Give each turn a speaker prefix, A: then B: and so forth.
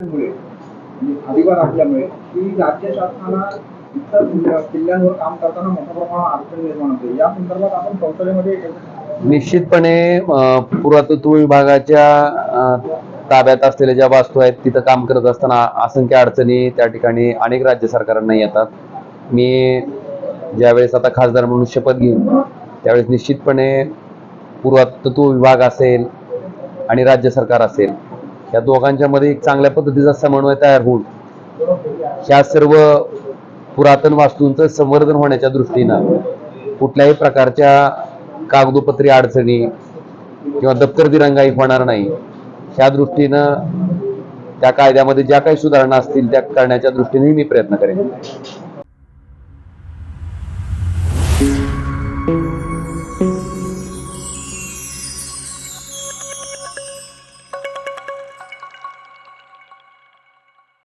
A: मुळे म्हणजे अधिकार असल्यामुळे की राज्य शासनाला इतर किल्ल्यांवर काम करताना मोठ्या प्रमाणात अडचण निर्माण होते. या संदर्भात आपण संसदेमध्ये
B: निश्चितपणे पुरातत्व विभागाच्या ताब्यात असलेल्या ज्या वास्तू आहेत तिथं काम करत असताना असंख्य अडचणी त्या ठिकाणी अनेक राज्य सरकारांना येतात. मी ज्यावेळेस आता खासदार म्हणून शपथ घेईन त्यावेळेस निश्चितपणे पुरातत्व विभाग असेल आणि राज्य सरकार असेल या दोघांच्या मध्ये एक चांगल्या पद्धतीचा समन्वय तयार होऊन ह्या सर्व पुरातन वास्तूंचं संवर्धन होण्याच्या दृष्टीनं कुठल्याही प्रकारच्या कागदोपत्री अडचणी किंवा दप्तर दिरंगाई होणार नाही. ह्या दृष्टीनं त्या कायद्यामध्ये ज्या काही सुधारणा असतील त्या करण्याच्या दृष्टीने मी प्रयत्न करेन.